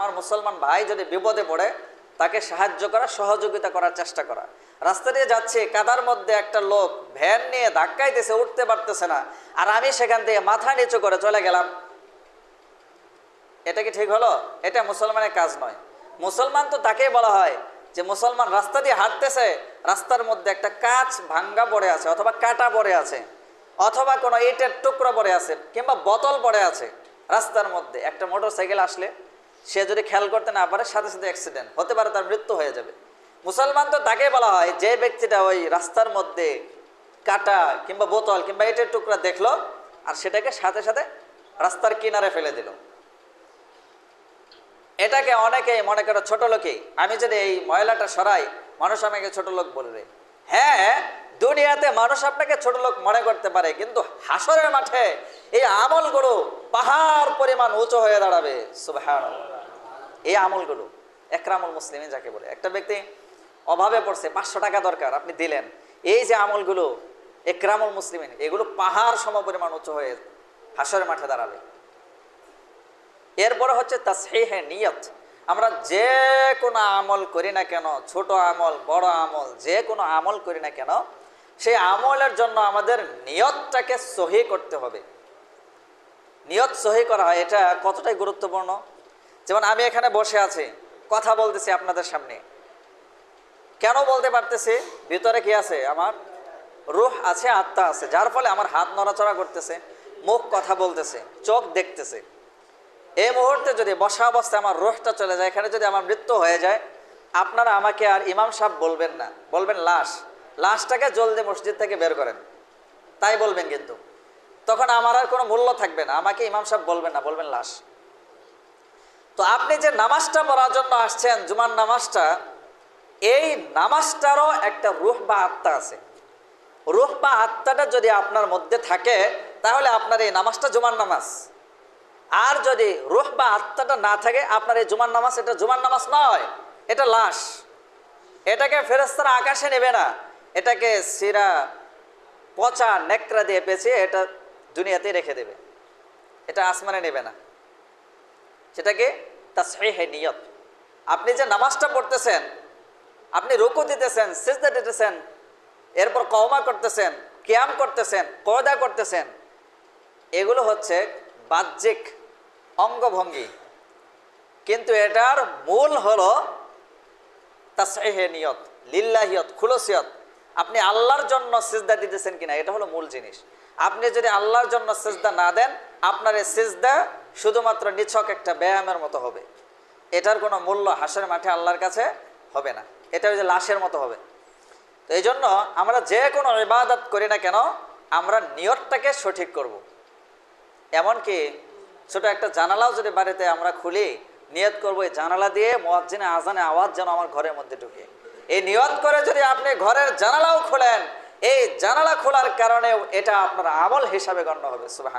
আমার মুসলমান ভাই যদি বিপদে পড়ে, তাকে সাহায্য করা, সহযোগিতা করার চেষ্টা করা। রাস্তা দিয়ে যাচ্ছে, কাদার মধ্যে একটা লোক ভ্যান নিয়ে ধাক্কাইতেছে, উঠতে পারতেছে না। আর আমি সেখান থেকে মাথা নিচু করে চলে গেলাম। এটা কি ঠিক হলো? এটা মুসলমানের কাজ নয়। মুসলমান তো তাকেই বলা হয় যে, মুসলমান রাস্তা দিয়ে হাঁটতেছে, রাস্তার মধ্যে একটা কাঁচ ভাঙ্গা পড়ে আছে, অথবা কাটা পড়ে আছে, অথবা কোনো ইটের টুকরো পড়ে আছে, কিংবা বোতল পড়ে আছে। রাস্তার মধ্যে একটা মোটর সাইকেল আসলে সে যদি খেয়াল করতে না পারে, সাথে সাথে অ্যাক্সিডেন্ট হতে পারে তার মৃত্যু হয়ে যাবে। মুসলমান তো তাকে বলা হয়, যে ব্যক্তিটা ওই রাস্তার মধ্যে কাটা কিংবা বোতল কিংবা ইটের টুকরা দেখল আর সেটাকে সাথে সাথে রাস্তার কিনারে ফেলে দিল। এটাকে অনেকে মনে করে ছোট লোকে আমি যদি এই ময়লাটা সরাই, মানুষ আমাকে ছোট লোক বলবে। হ্যাঁ দুনিয়াতে মানুষ আপনাকে ছোট লোক মনে করতে পারে, কিন্তু হাসরের মাঠে এই আমলগুলো পাহাড় পরিমাণ উঁচু হয়ে দাঁড়াবে। সুবহান এই আমলগুলো, একরামুল মুসলিম যাকে বলে, একটা ব্যক্তি অভাবে পড়ছে, পাঁচশো টাকা দরকার, আপনি দিলেন। এই যে আমলগুলো, একরামুল মুসলিমিন, এগুলো পাহাড় সম পরিমাণ উঁচু হয়ে হাসরের মাঠে দাঁড়াবে। এরপরে হচ্ছে তা তাসহিহে নিয়ত। আমরা যে কোনো আমল করি না কেন, ছোট আমল, বড় আমল, যে কোনো আমল করি না কেন সেই আমলের জন্য আমাদের নিয়তটাকে সহি করতে হবে। নিয়ত সহি করা হয়, এটা কতটাই গুরুত্বপূর্ণ? যেমন আমি এখানে বসে আছি, কথা বলতেছি আপনাদের সামনে। কেন বলতে পারতেছি? ভিতরে কি আছে? আমার রুহ আছে, আত্মা আছে, যার ফলে আমার হাত নড়াচড়া করতেছে, মুখ কথা বলতেছে, চোখ দেখতেছে। এই মুহূর্তে যদি বসা অবস্থায় আমার রোহটা চলে যায়, এখানে যদি আমার মৃত্যু হয়ে যায়, আপনারা আমাকে আর ইমাম সাহেব বলবেন না, বলবেন লাশ। লাশটাকে জলদি মসজিদ থেকে বের করেন। তাই বলবেন কিন্তু। তখন আমার আর কোনো মূল্য থাকবে না। আমাকে ইমাম সাহেব বলবেন না, বলবেন লাশ। তো আপনি যে নামাজটা পড়ার জন্য আসছেন, জুমার নামাজটা, এই নামাজটারও একটা রুহ বা আত্মা আছে। রুহ বা আত্মাটা যদি আপনার মধ্যে থাকে, তাহলে আপনার এই নামাজটা জুমার নামাজ। আর যদি রুহ বা আত্মাটা না থাকে, আপনার এই জুমার নামাজ এটা জুমার নামাজ নয়, এটা লাশ। এটাকে ফেরস্তারা আকাশে নেবে না। এটাকে সিরা, পচা নেকড়া দিয়ে পেঁচিয়ে এটা দুনিয়াতে রেখে দেবে। এটা আসমানে নেবে না। সেটাকে তাসহিহে নিয়ত। আপনি যে নামাজটা পড়তেছেন, আপনি রুকু দিতেছেন, সিজদা দিতেছেন, এরপর কওমা করতেছেন, কিয়াম করতেছেন কয়দা করতেছেন, এগুলো হচ্ছে বাহ্যিক অঙ্গভঙ্গি। কিন্তু এটার মূল হল হলো তাসহে নিয়ত, লিল্লাহিয়ত, খুলসিয়ত। আপনি আল্লাহর জন্য সিজদা দিতেছেন কিনা, এটা হলো মূল জিনিস। আপনি যদি আল্লাহর জন্য সিজদা না দেন, আপনার এই সিজদা শুধুমাত্র নিছক একটা ব্যায়ামের মতো হবে। এটার কোনো মূল্য হাসের মাঠে আল্লাহর কাছে হবে না। এটা ওই যে লাশের মতো হবে। তো এই জন্য আমরা যে কোনো ইবাদত করি না কেন, আমরা নিয়তটাকে সঠিক করব। এমনকি ছোট একটা জানালাও যদি বাড়িতে আমরা খুলি, নিয়ত করব, এই জানালা দিয়ে মোয়াজ্জিনে আজানে আওয়াজ যেন আমার ঘরের মধ্যে ঢুকে। এই নিয়ত করে যদি আপনি ঘরের জানালাও খোলেন, এই জানালা খোলার কারণে এটা আপনার আমল হিসাবে গণ্য হবে সুবাহ